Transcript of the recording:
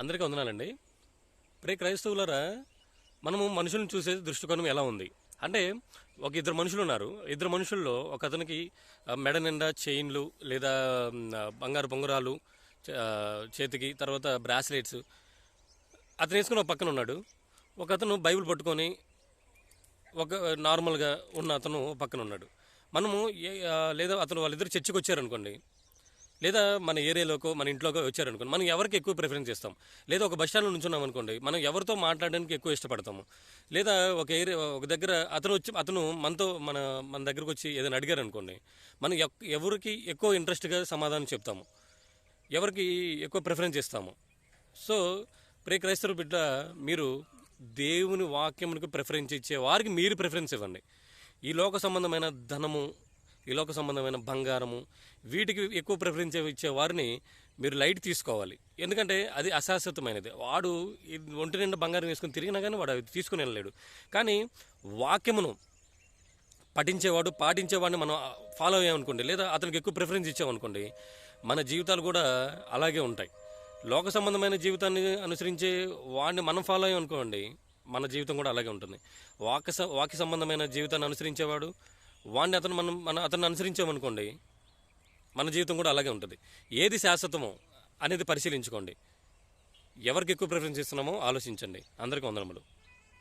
అందరికీ వందనాలండి. ప్రే క్రైస్తవులరా మనము మనుషులను చూసే దృష్టికోణం ఎలా ఉంది? అంటే ఒక ఇద్దరు మనుషులు ఉన్నారు. ఇద్దరు మనుషుల్లో ఒక అతనికి మెడ నిండా చైన్లు లేదా బంగారు బొంగరాలు చేతికి తర్వాత బ్రాస్లెట్స్. అతను వేసుకుని ఒక పక్కన ఉన్నాడు. ఒక అతను బైబిల్ పట్టుకొని ఒక నార్మల్గా ఉన్న అతను పక్కన ఉన్నాడు. మనము ఏ లేదా అతను వాళ్ళిద్దరు చర్చికి వచ్చారనుకోండి లేదా మన ఏరియాలోకో మన ఇంట్లోకో వచ్చారనుకోండి మనం ఎవరికి ఎక్కువ ప్రిఫరెన్స్ ఇస్తాం లేదా ఒక బస్ స్టాండ్లో నుంచున్నాం అనుకోండి మనం ఎవరితో మాట్లాడడానికి ఎక్కువ ఇష్టపడతాము? లేదా ఒక ఏరియా ఒక దగ్గర అతను వచ్చి అతను మనతో మన మన దగ్గరకు వచ్చి ఏదైనా అడిగారు అనుకోండి మనం ఎక్- ఎవరికి ఎక్కువ ఇంట్రెస్ట్గా సమాధానం చెప్తాము? ఎవరికి ఎక్కువ ప్రిఫరెన్స్ ఇస్తాము సో ప్రే క్రైస్తవ బిడ్డ మీరు దేవుని వాక్యమునికి ప్రిఫరెన్స్ ఇచ్చే వారికి మీరు ప్రిఫరెన్స్ ఇవ్వండి. ఈ లోక సంబంధమైన ధనము ఈ లోక సంబంధమైన బంగారము వీటికి ఎక్కువ ప్రిఫరెన్స్ ఇచ్చే వారిని మీరు లైట్ తీసుకోవాలి. ఎందుకంటే అది అశాశ్వతమైనది. వాడు ఒంటి నిండా బంగారం వేసుకుని తిరిగినా కానీ వాడు అది తీసుకుని వెళ్ళలేడు. కానీ వాక్యమును పఠించేవాడు పాటించేవాడిని మనం ఫాలో అయ్యామనుకోండి లేదా అతనికి ఎక్కువ ప్రిఫరెన్స్ ఇచ్చామనుకోండి మన జీవితాలు కూడా అలాగే ఉంటాయి. లోక సంబంధమైన జీవితాన్ని అనుసరించే వాడిని మనం ఫాలో అయ్యామనుకోండి మన జీవితం కూడా అలాగే ఉంటుంది. వాక్య స- వాక్య సంబంధమైన జీవితాన్ని అనుసరించేవాడు వాడిని అతను మనం మన అతన్ని అనుసరించామనుకోండి మన జీవితం కూడా అలాగే ఉంటుంది. ఏది శాశ్వతమో అనేది పరిశీలించుకోండి. ఎవరికి ఎక్కువ ప్రిఫరెన్స్ ఇస్తున్నామో ఆలోచించండి. అందరికీ వందనములు.